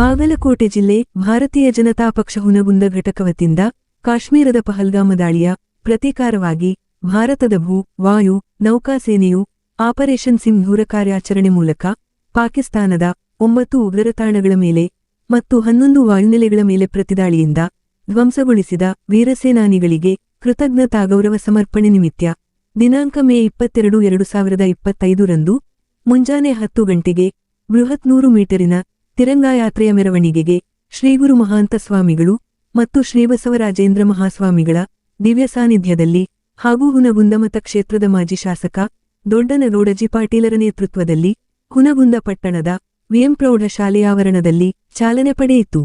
ಬಾಗಲಕೋಟೆ ಜಿಲ್ಲೆ ಭಾರತೀಯ ಜನತಾ ಪಕ್ಷ ಹುನಗುಂದ ಘಟಕ ವತಿಯಿಂದ ಕಾಶ್ಮೀರದ ಪಹಲ್ಗಾಮ ದಾಳಿಯ ಪ್ರತೀಕಾರವಾಗಿ ಭಾರತದ ಭೂ, ವಾಯು ನೌಕಾಸೇನೆಯು ಆಪರೇಷನ್ ಸಿಂಧೂರ ಕಾರ್ಯಾಚರಣೆ ಮೂಲಕ ಪಾಕಿಸ್ತಾನದ ಒಂಬತ್ತು ಉಗ್ರರ ತಾಣಗಳ ಮೇಲೆ ಮತ್ತು ಹನ್ನೊಂದು ವಾಯುನೆಲೆಗಳ ಮೇಲೆ ಪ್ರತಿದಾಳಿಯಿಂದ ಧ್ವಂಸಗೊಳಿಸಿದ ವೀರಸೇನಾನಿಗಳಿಗೆ ಕೃತಜ್ಞತಾ ಗೌರವ ಸಮರ್ಪಣೆ ನಿಮಿತ್ಯ ದಿನಾಂಕ ಮೇ ಇಪ್ಪತ್ತೆರಡು, ಎರಡು ಸಾವಿರದ ಇಪ್ಪತ್ತೈದರಂದು ಮುಂಜಾನೆ ಹತ್ತು ಗಂಟೆಗೆ ಬೃಹತ್ ನೂರು ಮೀಟರಿನ ತಿರಂಗಾಯಾತ್ರೆಯ ಮೆರವಣಿಗೆಗೆ ಶ್ರೀಗುರು ಮಹಾಂತ ಸ್ವಾಮಿಗಳು ಮತ್ತು ಶ್ರೀಬಸವರಾಜೇಂದ್ರ ಮಹಾಸ್ವಾಮಿಗಳ ದಿವ್ಯ ಸಾನ್ನಿಧ್ಯದಲ್ಲಿ ಹಾಗೂ ಹುನಗುಂದಮತ ಕ್ಷೇತ್ರದ ಮಾಜಿ ಶಾಸಕ ದೊಡ್ಡನಗೌಡಜಿ ಪಾಟೀಲರ ನೇತೃತ್ವದಲ್ಲಿ ಹುನಗುಂದ ಪಟ್ಟಣದ ವಿಎಂ ಪ್ರೌಢಶಾಲೆಯ ಆವರಣದಲ್ಲಿ ಚಾಲನೆ ಪಡೆಯಿತು.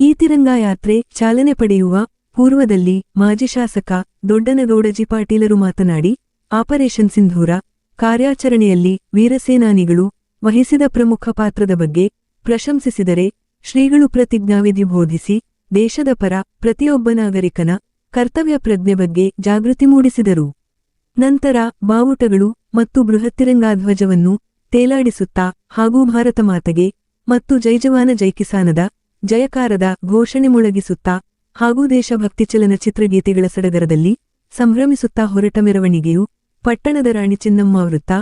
ಈ ತಿರಂಗಾಯಾತ್ರೆ ಚಾಲನೆ ಪಡೆಯುವ ಪೂರ್ವದಲ್ಲಿ ಮಾಜಿ ಶಾಸಕ ದೊಡ್ಡನಗೌಡಜಿ ಪಾಟೀಲರು ಮಾತನಾಡಿ, ಆಪರೇಷನ್ ಸಿಂಧೂರ ಕಾರ್ಯಾಚರಣೆಯಲ್ಲಿ ವೀರಸೇನಾನಿಗಳು ವಹಿಸಿದ ಪ್ರಮುಖ ಪಾತ್ರದ ಬಗ್ಗೆ ಪ್ರಶಂಸಿಸಿದರೆ ಶ್ರೀಗಳು ಪ್ರತಿಜ್ಞಾವಿಧಿ ಬೋಧಿಸಿ ದೇಶದ ಪರ ಪ್ರತಿಯೊಬ್ಬ ನಾಗರಿಕನ ಕರ್ತವ್ಯ ಪ್ರಜ್ಞೆ ಬಗ್ಗೆ ಜಾಗೃತಿ ಮೂಡಿಸಿದರು. ನಂತರ ಬಾವುಟಗಳು ಮತ್ತು ಬೃಹತ್ತಿರಂಗಾಧ್ವಜವನ್ನು ತೇಲಾಡಿಸುತ್ತಾ ಹಾಗೂ ಭಾರತ ಮಾತೆಗೆ ಮತ್ತು ಜೈಜವಾನ ಜೈಕಿಸಾನದ ಜಯಕಾರದ ಘೋಷಣೆ ಮೊಳಗಿಸುತ್ತಾ ಹಾಗೂ ದೇಶಭಕ್ತಿ ಚಲನಚಿತ್ರಗೀತೆಗಳ ಸಡಗರದಲ್ಲಿ ಸಂಭ್ರಮಿಸುತ್ತಾ ಹೊರಟ ಮೆರವಣಿಗೆಯು ಪಟ್ಟಣದ ರಾಣಿ ಚಿನ್ನಮ್ಮ ವೃತ್ತ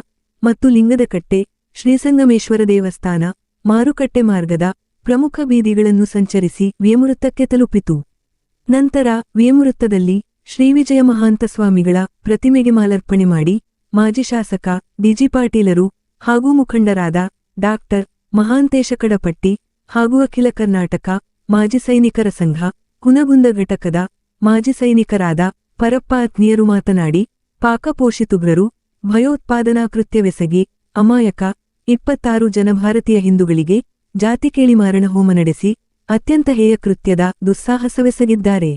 ಮತ್ತು ಲಿಂಗದಕಟ್ಟೆ ಶ್ರೀಸಂಗಮೇಶ್ವರ ದೇವಸ್ಥಾನ ಮಾರುಕಟ್ಟೆ ಮಾರ್ಗದ ಪ್ರಮುಖ ಬೀದಿಗಳನ್ನು ಸಂಚರಿಸಿ ವಿಯಮೃತ್ತಕ್ಕೆ ತಲುಪಿತು. ನಂತರ ವಿಯಮೃತ್ತದಲ್ಲಿ ಶ್ರೀವಿಜಯ ಮಹಾಂತ ಸ್ವಾಮಿಗಳ ಪ್ರತಿಮೆಗೆ ಮಾಲಾರ್ಪಣೆ ಮಾಡಿ ಮಾಜಿ ಶಾಸಕ ಡಿಜಿ ಪಾಟೀಲರು ಹಾಗೂ ಮುಖಂಡರಾದ ಡಾಕ್ಟರ್ ಮಹಾಂತೇಶ ಕಡಪಟ್ಟಿ ಹಾಗೂ ಅಖಿಲ ಕರ್ನಾಟಕ ಮಾಜಿ ಸೈನಿಕರ ಸಂಘ, ಕುನಗುಂದ ಘಟಕದ ಮಾಜಿ ಸೈನಿಕರಾದ ಪರಪ್ಪ ಆತ್ಮೀಯರು ಮಾತನಾಡಿ ಪಾಕಪೋಷಿತುಗ್ರರು ಭಯೋತ್ಪಾದನಾ ಕೃತ್ಯವೆಸಗಿ ಅಮಾಯಕ ಇಪ್ಪತ್ತಾರು ಜನ ಭಾರತೀಯ ಹಿಂದೂಗಳಿಗೆ ಜಾತಿ ಕೇಳಿ ಮಾರಣ ಹೋಮ ನಡೆಸಿ ಅತ್ಯಂತ ಹೇಯ ಕೃತ್ಯದ ದುಸ್ಸಾಹಸವೆಸಗಿದ್ದಾರೆ.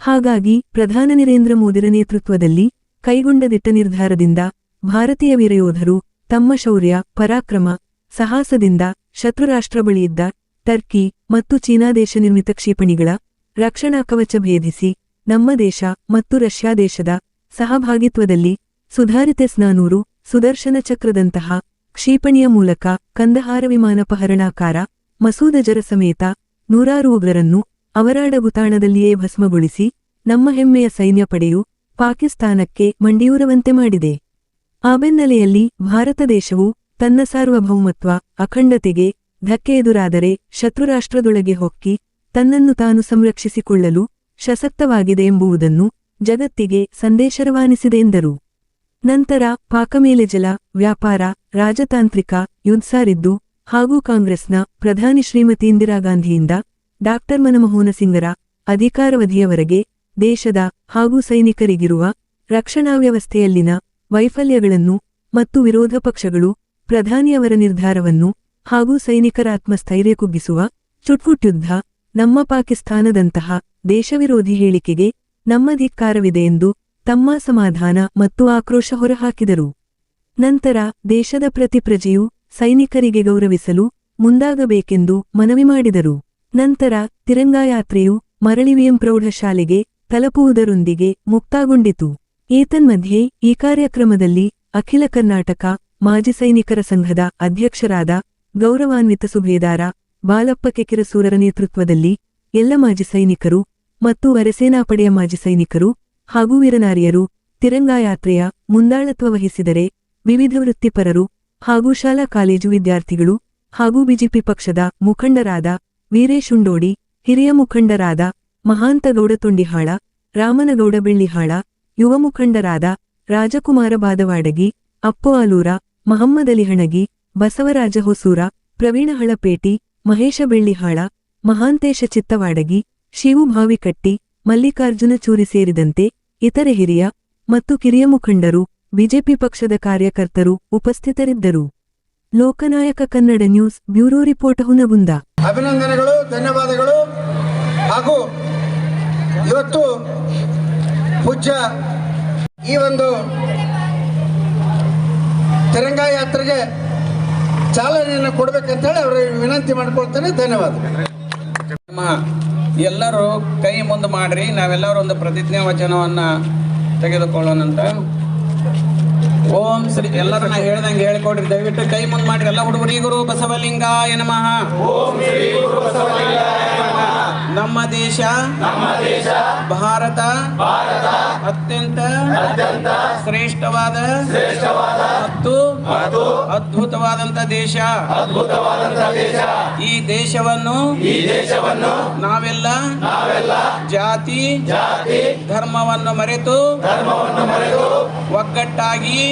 ಹಾಗಾಗಿ ಪ್ರಧಾನ ನರೇಂದ್ರ ಮೋದಿರ ನೇತೃತ್ವದಲ್ಲಿ ಕೈಗೊಂಡ ದಿಟ್ಟ ನಿರ್ಧಾರದಿಂದ ಭಾರತೀಯ ವೀರಯೋಧರು ತಮ್ಮ ಶೌರ್ಯ, ಪರಾಕ್ರಮ, ಸಾಹಸದಿಂದ ಶತ್ರುರಾಷ್ಟ್ರ ಬಳಿಯಿದ್ದ ಟರ್ಕಿ ಮತ್ತು ಚೀನಾ ದೇಶ ನಿರ್ಮಿತ ಕ್ಷಿಪಣಿಗಳ ರಕ್ಷಣಾ ಕವಚ ಭೇದಿಸಿ ನಮ್ಮ ದೇಶ ಮತ್ತು ರಷ್ಯಾ ದೇಶದ ಸಹಭಾಗಿತ್ವದಲ್ಲಿ ಸುಧಾರಿತ ಸ್ನಾನೂರು ಸುದರ್ಶನ ಚಕ್ರದಂತಹ ಕ್ಷಿಪಣಿಯ ಮೂಲಕ ಕಂದಹಾರ ವಿಮಾನಪಹರಣಾಕಾರ ಮಸೂದ ಜರ ಸಮೇತ ನೂರಾರು ಉಗ್ರರನ್ನು ಅವರಾಡಗುತಾಣದಲ್ಲಿಯೇ ಭಸ್ಮಗೊಳಿಸಿ ನಮ್ಮ ಹೆಮ್ಮೆಯ ಸೈನ್ಯ ಪಡೆಯು ಪಾಕಿಸ್ತಾನಕ್ಕೆ ಮಂಡಿಯೂರವಂತೆ ಮಾಡಿದೆ. ಆ ಬೆನ್ನಲೆಯಲ್ಲಿ ಭಾರತ ದೇಶವು ತನ್ನ ಸಾರ್ವಭೌಮತ್ವ, ಅಖಂಡತೆಗೆ ಧಕ್ಕೆ ಎದುರಾದರೆ ಶತ್ರುರಾಷ್ಟ್ರದೊಳಗೆ ಹೊಕ್ಕಿ ತನ್ನನ್ನು ತಾನು ಸಂರಕ್ಷಿಸಿಕೊಳ್ಳಲು ಸಶಕ್ತವಾಗಿದೆ ಎಂಬುವುದನ್ನು ಜಗತ್ತಿಗೆ ಸಂದೇಶ ರವಾನಿಸಿದೆ ಎಂದರು. ನಂತರ ಪಾಕಮೇಲೆ ಜಲ, ವ್ಯಾಪಾರ, ರಾಜತಾಂತ್ರಿಕ ಯುದ್ಸಾರಿದ್ದು ಹಾಗೂ ಕಾಂಗ್ರೆಸ್ನ ಪ್ರಧಾನಿ ಶ್ರೀಮತಿ ಇಂದಿರಾ ಗಾಂಧಿಯಿಂದ ಡಾಕ್ಟರ್ ಮನಮೋಹನ ಸಿಂಗರ ಅಧಿಕಾರವಧಿಯವರೆಗೆ ದೇಶದ ಹಾಗೂ ಸೈನಿಕರಿಗಿರುವ ರಕ್ಷಣಾ ವ್ಯವಸ್ಥೆಯಲ್ಲಿನ ವೈಫಲ್ಯಗಳನ್ನು ಮತ್ತು ವಿರೋಧ ಪಕ್ಷಗಳು ಪ್ರಧಾನಿಯವರ ನಿರ್ಧಾರವನ್ನು ಹಾಗೂ ಸೈನಿಕರ ಆತ್ಮಸ್ಥೈರ್ಯ ಕುಗ್ಗಿಸುವ ಚುಟ್ಪುಟ್ಯುದ್ಧ ನಮ್ಮ ಪಾಕಿಸ್ತಾನದಂತಹ ದೇಶವಿರೋಧಿ ಹೇಳಿಕೆಗೆ ನಮ್ಮ ಧಿಕ್ಕಾರವಿದೆ ಎಂದು ತಮ್ಮ ಸಮಾಧಾನ ಮತ್ತು ಆಕ್ರೋಶ ಹೊರಹಾಕಿದರು. ನಂತರ ದೇಶದ ಪ್ರತಿ ಪ್ರಜೆಯು ಸೈನಿಕರಿಗೆ ಗೌರವಿಸಲು ಮುಂದಾಗಬೇಕೆಂದು ಮನವಿ ಮಾಡಿದರು. ನಂತರ ತಿರಂಗಾಯಾತ್ರೆಯು ಮರಳಿವಿಯಂ ಪ್ರೌಢಶಾಲೆಗೆ ತಲುಪುವುದರೊಂದಿಗೆ ಮುಕ್ತಾಗೊಂಡಿತು. ಏತನ್ಮಧ್ಯೆ ಈ ಕಾರ್ಯಕ್ರಮದಲ್ಲಿ ಅಖಿಲ ಕರ್ನಾಟಕ ಮಾಜಿ ಸೈನಿಕರ ಸಂಘದ ಅಧ್ಯಕ್ಷರಾದ ಗೌರವಾನ್ವಿತ ಸುಬೇದಾರ ಬಾಲಪ್ಪ ಕೆಕಿರಸೂರರ ನೇತೃತ್ವದಲ್ಲಿ ಎಲ್ಲ ಮಾಜಿ ಸೈನಿಕರು ಮತ್ತು ಅರೆಸೇನಾಪಡೆಯ ಮಾಜಿ ಸೈನಿಕರು ಹಾಗೂ ವೀರನಾರಿಯರು ತಿರಂಗಾಯಾತ್ರೆಯ ಮುಂದಾಳತ್ವ ವಹಿಸಿದರೆ ವಿವಿಧ ವೃತ್ತಿಪರರು ಹಾಗೂ ಶಾಲಾ ಕಾಲೇಜು ವಿದ್ಯಾರ್ಥಿಗಳು ಹಾಗೂ ಬಿಜೆಪಿ ಪಕ್ಷದ ಮುಖಂಡರಾದ ವೀರೇಶ್ ಉಂಡೋಡಿ ಹಿರಿಯ ಮುಖಂಡರಾದ ಮಹಾಂತಗೌಡ ತೊಂಡಿಹಾಳ, ರಾಮನಗೌಡ ಬೆಳ್ಳಿಹಾಳ, ಯುವ ಮುಖಂಡರಾದ ರಾಜಕುಮಾರ ಬಾದವಾಡಗಿ, ಅಪ್ಪು ಆಲೂರ, ಮಹಮ್ಮದ್ ಅಲಿ ಹಣಗಿ ಬಸವರಾಜ ಹೊಸೂರ ಪ್ರವೀಣ ಹಳಪೇಟಿ ಮಹೇಶ ಬೆಳ್ಳಿಹಾಳ, ಮಹಾಂತೇಶ ಚಿತ್ತವಾಡಗಿ, ಶಿವು ಭಾವಿಕಟ್ಟಿ, ಮಲ್ಲಿಕಾರ್ಜುನ ಚೂರಿ ಸೇರಿದಂತೆ ಇತರೆ ಹಿರಿಯ ಮತ್ತು ಕಿರಿಯ ಮುಖಂಡರು, ಬಿಜೆಪಿ ಪಕ್ಷದ ಕಾರ್ಯಕರ್ತರು ಉಪಸ್ಥಿತರಿದ್ದರು. Loknayak Kannada news bureau report Hungund. ಅಭಿನಂದನೆಗಳು, ಧನ್ಯವಾದಗಳು. ಹಾಗೂ ಇವತ್ತು ಪೂಜ್ಯ ಈ ಒಂದು ತಿರಂಗ ಯಾತ್ರೆಗೆ ಚಾಲನೆಯನ್ನು ಕೊಡಬೇಕಂತೇಳಿ ಅವರಿಗೆ ವಿನಂತಿ ಮಾಡಿಕೊಳ್ತೇನೆ. ಧನ್ಯವಾದ ನಮ್ಮ ಎಲ್ಲರೂ ಕೈ ಮುಂದೆ ಮಾಡ್ರಿ. ನಾವೆಲ್ಲರೂ ಒಂದು ಪ್ರತಿಜ್ಞಾ ವಚನವನ್ನು ತೆಗೆದುಕೊಳ್ಳೋಣಂತ. ಓಂ ಶ್ರೀ ಎಲ್ಲರೂ ನಾ ಹೇಳ್ದಂಗೆ ಹೇಳ್ಕೊಡ್ರಿ. ದಯವಿಟ್ಟು ಕೈ ಮುಂದ್ ಮಾಡ್ರಿ. ಎಲ್ಲ ಹುಡುಗರಿ ಗುರು ಬಸವಲಿಂಗಾಯ ನಮಃ. ನಮ್ಮ ದೇಶ ಭಾರತ ಅತ್ಯಂತ ಶ್ರೇಷ್ಠವಾದ ಮತ್ತು ಅದ್ಭುತವಾದಂತ ದೇಶ. ಈ ದೇಶವನ್ನು ನಾವೆಲ್ಲ ಜಾತಿ ಧರ್ಮವನ್ನು ಮರೆತು ಒಗ್ಗಟ್ಟಾಗಿ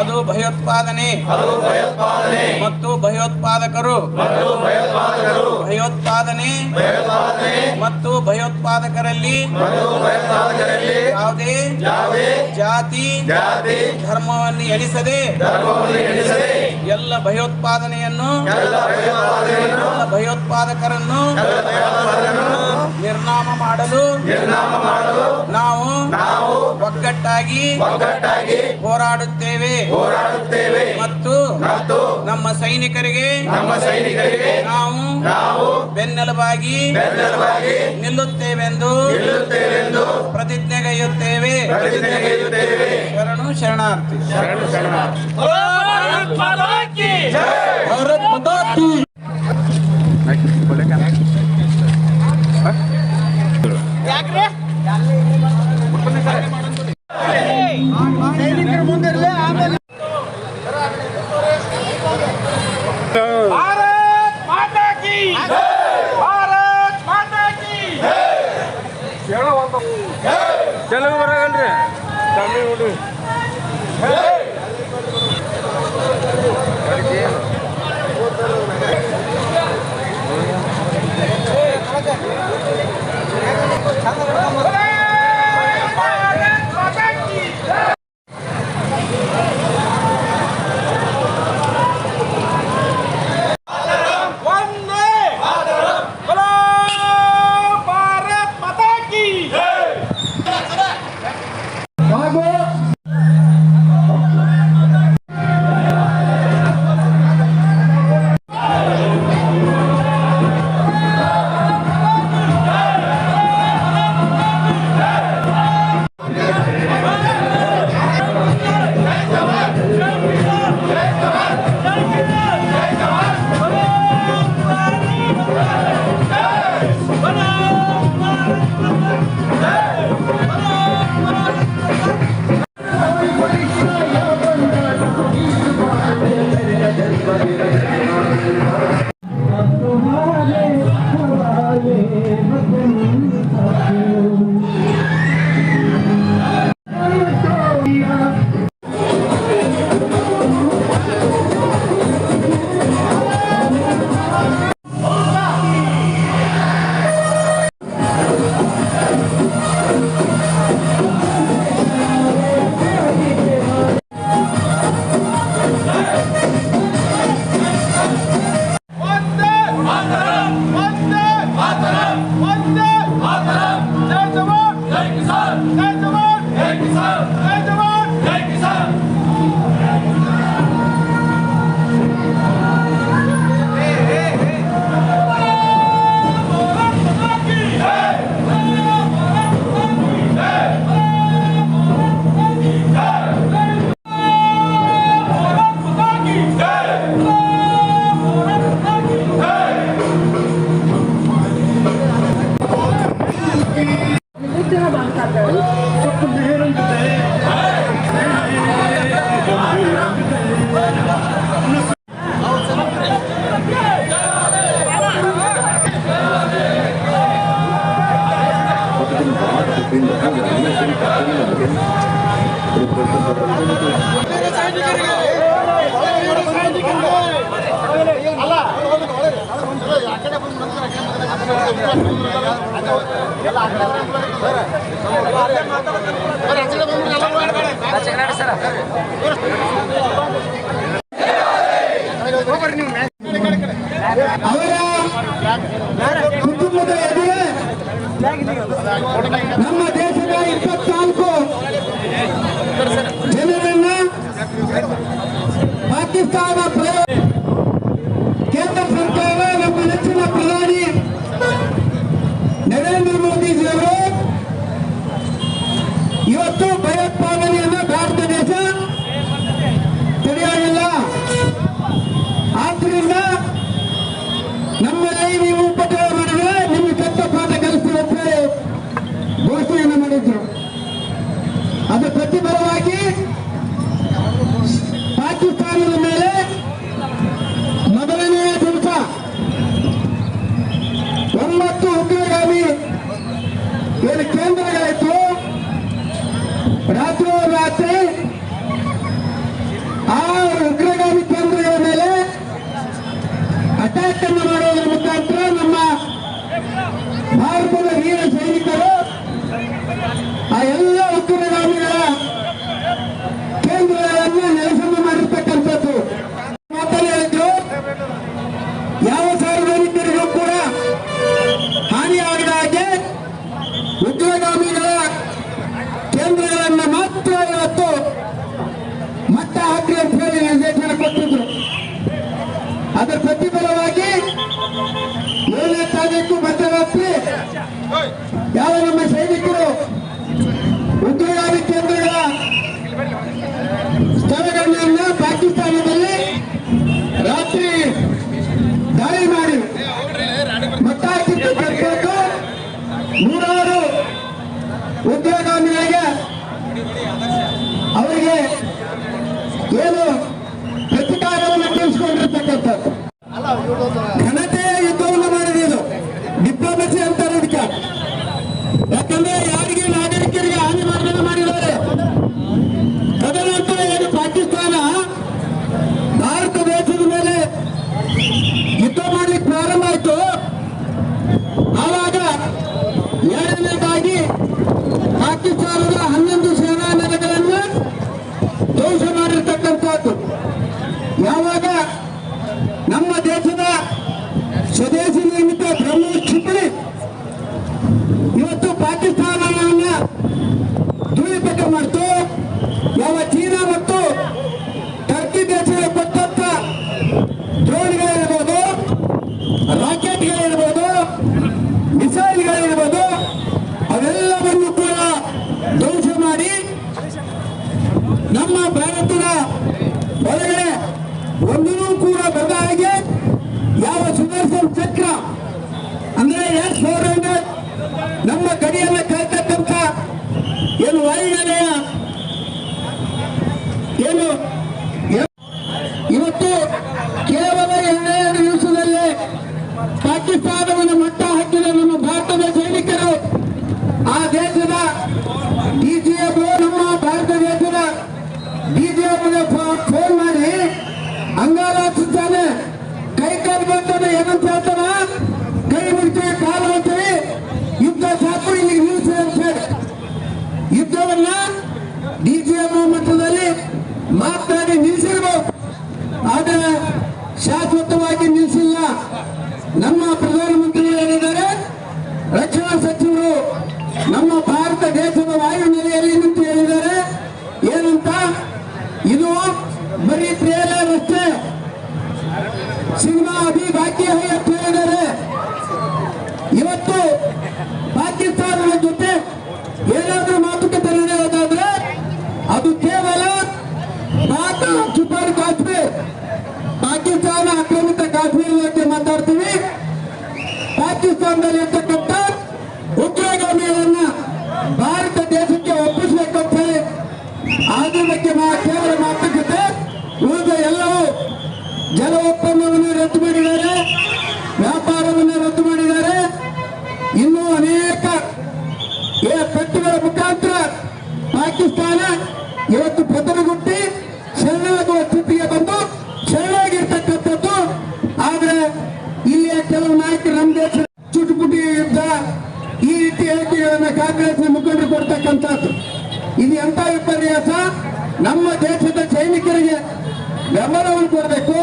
ಅದು ಭಯೋತ್ಪಾದನೆ. ಮತ್ತು ಭಯೋತ್ಪಾದಕರು. ಭಯೋತ್ಪಾದನೆ. ಮತ್ತು ಭಯೋತ್ಪಾದಕರಲ್ಲಿ. ಯಾವುದೇ ಜಾತಿ ಧರ್ಮವನ್ನು ಎಣಿಸದೆ ಎಲ್ಲ ಭಯೋತ್ಪಾದನೆಯನ್ನು ಎಲ್ಲ ಭಯೋತ್ಪಾದಕರನ್ನು ನಿರ್ನಾಮ ಮಾಡಲು ನಾವು ನಾವು ಒಗ್ಗಟ್ಟಾಗಿ ಹೋರಾಡುತ್ತೇವೆ. ಹೋರಾಡುತ್ತೇವೆ. ಮತ್ತು ನಮ್ಮ ಸೈನಿಕರಿಗೆ ನಮ್ಮ ಸೈನಿಕರಿಗೆ ನಾವು ನಾವು ಬೆನ್ನೆಲುಬಾಗಿ ನಿಲ್ಲುತ್ತೇವೆಂದು ಪ್ರತಿಜ್ಞೆಗೈಯುತ್ತೇವೆ. ಶರಣು ಶರಣಾರ್ಥಿ. ಭಾರತ್ ಮಾತಾ ಕೀ. hay una idea. Tiene Bharat ದೇಶದ ವಾಯುನೆಲೆಯಲ್ಲಿ ನಿಂತು ಹೇಳಿದ್ದಾರೆ. ಏನಂತ? ಇದು ಬರೀ ಟ್ರೇಲರ್ ಅಷ್ಟೇ. ಸಿನಿಮಾ ಅಭಿ ಬಾಕಿ ಹೇಳಿದ್ದಾರೆ. ಇವತ್ತು ಪಾಕಿಸ್ತಾನದ ಜೊತೆ ಏನಾದರೂ ಮಾತುಕತೆ ನಡೆಯೋದಾದ್ರೆ ಅದು ಕೇವಲ ಪಾಕ ಸುಪರ್ ಕಾಶ್ಮೀರ್. ಪಾಕಿಸ್ತಾನ ಆಕ್ರಮಿತ ಕಾಶ್ಮೀರ ಬಗ್ಗೆ ಮಾತಾಡ್ತೀವಿ. ಪಾಕಿಸ್ತಾನದಲ್ಲಿ ಸದನಕ್ಕೆ ಕೇಂದ್ರ ಮಾತುಕತೆ. ಉಳಿದ ಎಲ್ಲವೂ ಜಲ ಒಪ್ಪಂದವನ್ನು ರದ್ದು ಮಾಡಿದ್ದಾರೆ, ವ್ಯಾಪಾರವನ್ನು ರದ್ದು ಮಾಡಿದ್ದಾರೆ. ಇನ್ನೂ ಅನೇಕ ಪಟ್ಟಿಗಳ ಮುಖಾಂತರ ಪಾಕಿಸ್ತಾನ ಇವತ್ತು ಪದರಗುಟ್ಟಿ ಶರಣಾಗುವ ಸ್ಥಿತಿಗೆ ಬಂದು ಶರಣಾಗಿರ್ತಕ್ಕಂಥದ್ದು. ಆದ್ರೆ ಇಲ್ಲಿಯ ಕೆಲವು ನಾಯಕರು ನಮ್ಮ ದೇಶ ಚುಟುಪುಟಿ ಯುದ್ಧ ಈ ರೀತಿ ಹೇಳಿಕೆಗಳನ್ನ ಕಾಂಗ್ರೆಸ್ನ ಮುಖಂಡರು ಕೊಡ್ತಕ್ಕಂಥದ್ದು. ಇದು ಎಂತ ವಿಪರ್ಯಾಸ ನಮ್ಮ ದೇಶದ ಸೈನಿಕರಿಗೆ ಬೆಂಬಲವನ್ನು ಕೊಡಬೇಕು,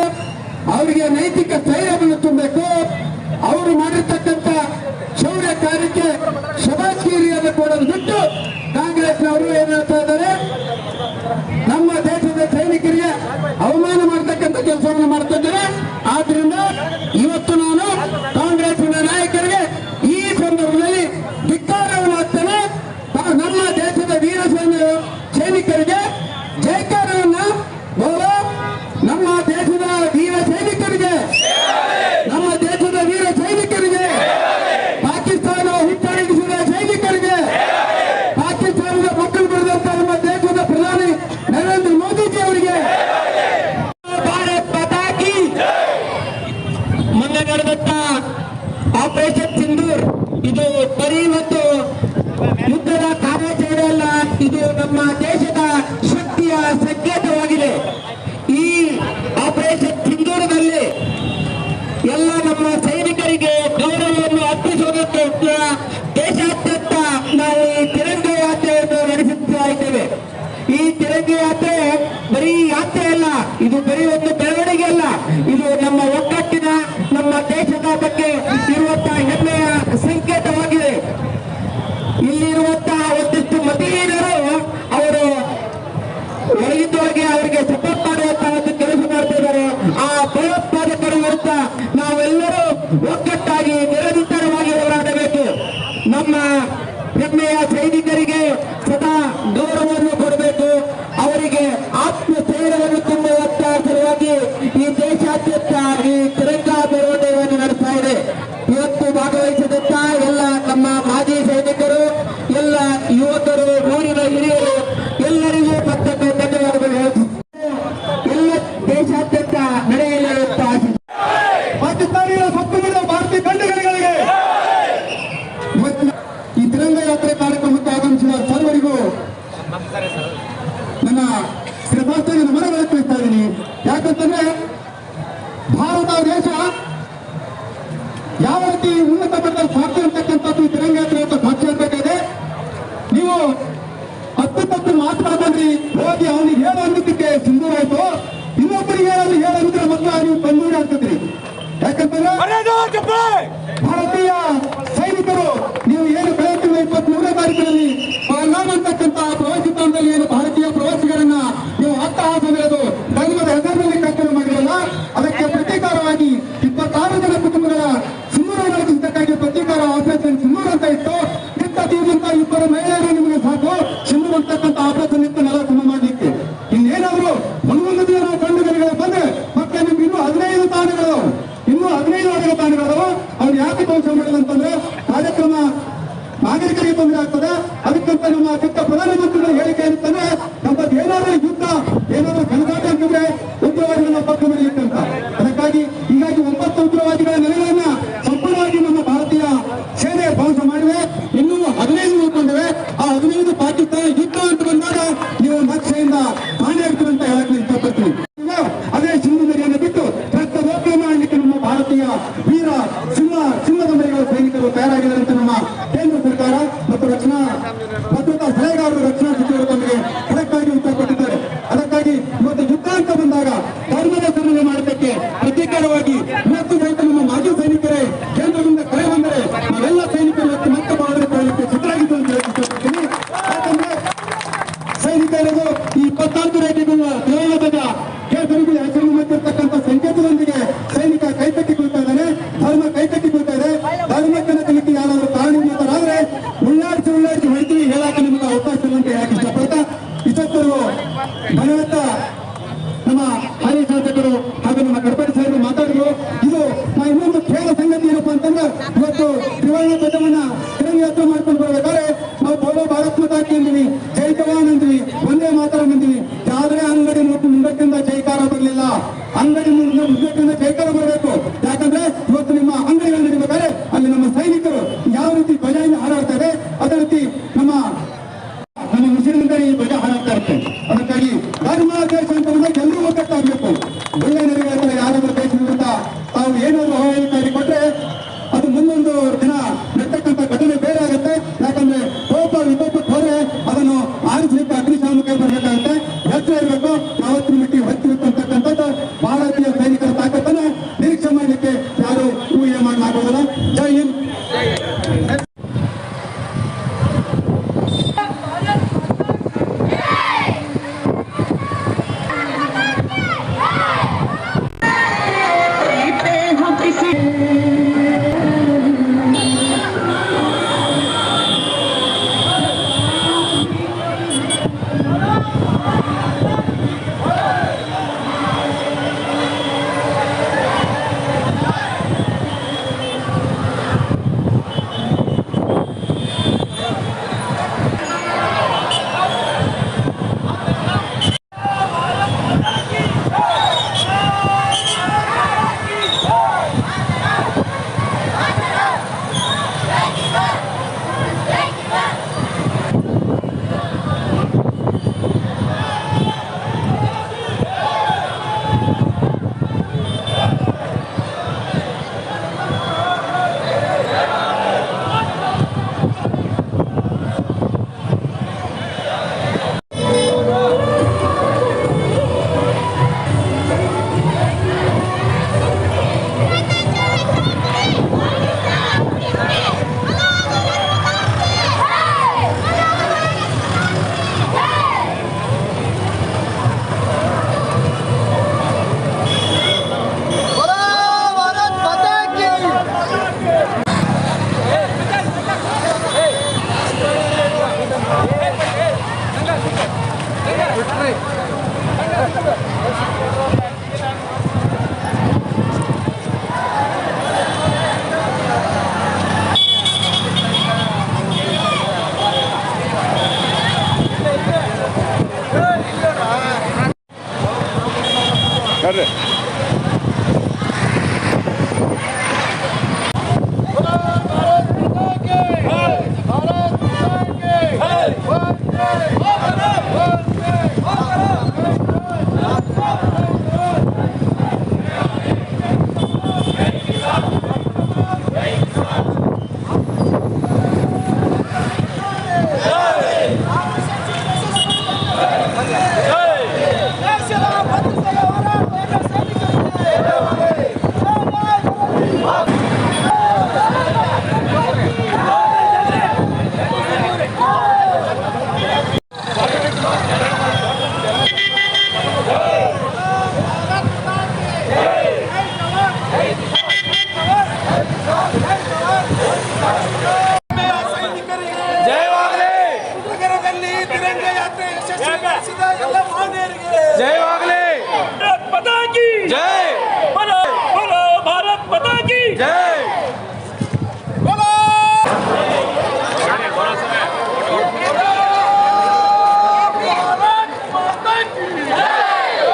ಅವರಿಗೆ ನೈತಿಕ ಸ್ಥೈರ್ಯವನ್ನು ತುಂಬಬೇಕು. ಅವರು ಮಾಡಿರ್ತಕ್ಕಂಥ ಶೌರ್ಯ ಕಾರ್ಯಕ್ಕೆ ಶಬಾಶ್ಕೀರಿಯನ್ನು ಕೊಡಲು ಬಿಟ್ಟು ಕಾಂಗ್ರೆಸ್ನವರು ಏನು ಹೇಳ್ತಾ ಇದ್ದಾರೆ? ನಮ್ಮ ದೇಶದ ಸೈನಿಕರಿಗೆ ಅವಮಾನ ಮಾಡ್ತಕ್ಕಂಥ ಕೆಲಸವನ್ನು ಮಾಡ್ತಾ ಇದ್ದಾರೆ. ಎಲ್ಲ ನಮ್ಮ ಸೈನಿಕರಿಗೆ ಗೌರವವನ್ನು ಅರ್ಪಿಸುವುದಕ್ಕೆ ದೇಶಾದ್ಯಂತ ನಾವು ಈ ತಿರಂಗ ಯಾತ್ರೆಯನ್ನು ನಡೆಸುತ್ತಾ ಇದ್ದೇವೆ. ಈ ತಿರಂಗ ಯಾತ್ರೆ ಬರೀ ಯಾತ್ರೆ ಅಲ್ಲ, ಇದು ಬರೀ ಒಂದು ಬೆಳವಣಿಗೆ ಅಲ್ಲ, ಇದು ನಮ್ಮ ಒಗ್ಗಟ್ಟಿನ ನಮ್ಮ ದೇಶದ ಬಗ್ಗೆ ಇರುವಂತಹ ಹೆಮ್ಮೆಯ ಸಂಕೇತವಾಗಿದೆ. ಇಲ್ಲಿರುವಂತಹ ಒಂದಿಷ್ಟು ಮತೀಯರು ಅವರು ಒಳಗಿದ್ದೊಳಗೆ ಅವರಿಗೆ ಸಪೋರ್ಟ್ ಮಾಡುವಂತಹ ಒಂದು ಕೆಲಸ ಮಾಡ್ತಿದ್ದಾರೆ. ಆ ಭಯೋತ್ಪಾದಕರು ವಿರುದ್ಧ ನಿರಂತರವಾಗಿ ನಿರಂತರವಾಗಿ ಹೋರಾಡಬೇಕು. ನಮ್ಮ ಹೆಮ್ಮೆಯ ಸೈನಿಕರಿಗೆ ಒಬ್ಬರಿಗೆ ಏನಾದ್ರು ಹೇಳಿದ್ರೆ ಮೊದಲ ನೀವು ಬಂದೂರಿ ಹಾಕಿದ್ರಿ ಯಾಕಂತಂದ್ರೆ ಭಾರತೀಯ ಸೈನಿಕರು ನೀವು ಏನು ಬೆಳೆಯುತ್ತಿರುವ ಇಪ್ಪತ್ತ್ ಮೂರನೇ ತಾರೀಕಿನಲ್ಲಿ ಪಾಲ್ಗಾಮ್ ಅಂತಕ್ಕಂತಹ ಪ್ರವಾಸಿ ತಾಣದಲ್ಲಿ ಏನು ಭಾರತೀಯ ಪ್ರವಾಸಿಗರನ್ನ ನೀವು ಅಟ್ಟಹಾಸ ಬೆಳೆದು ಧರ್ಮದ ಹೆಸರಿನಲ್ಲಿ ಕರ್ತವ್ಯ ಮಾಡಿರಲ್ಲ ಅದಕ್ಕೆ ಪ್ರತೀಕಾರವಾಗಿ ಇಪ್ಪತ್ತಾರು ಜನ ಕುಟುಂಬಗಳ ಸುಮ್ಮೂರ ನಡೆಸುವುದಕ್ಕಾಗಿ ಪ್ರತೀಕಾರ ಆಪರೇಷನ್ ಸುಮ್ಮೂರ ಅಂತ ಇತ್ತು. ನಿಂತ ತೀರ್ಮಂತ ಇಬ್ಬರು ಮಹಿಳೆಯರು ನಿಮಗೆ ಸಾಕು. ಸುಮ್ಮೂರು ಅಂತಕ್ಕಂಥ ಆಪರೇಷನ್ ಇತ್ತು. ಕಾಣಿರೋದು ಅವ್ನು ಯಾಕೆ ಧ್ವಂಸ ಅಂತಂದ್ರೆ ಕಾರ್ಯಕ್ರಮ ನಾಗರಿಕರಿಗೆ ತೊಂದರೆ ಆಗ್ತದೆ. ಅದಕ್ಕಂತ ನಮ್ಮ ಚಿಕ್ಕ ಪ್ರಧಾನಮಂತ್ರಿಗಳ ಹೇಳಿಕೆ ಅಂತಂದ್ರೆ ನಮ್ಮದು ಏನಾದ್ರೂ ಯುದ್ಧ, ಏನಾದ್ರೂ ಸೈನಿಕರಿಗೂ ಈ ಇಪ್ಪತ್ತೊಂದು ರೇಟಿಗೂ ದೇವಲದ ಕೇಸರಿಗೂ ಹೆಸರು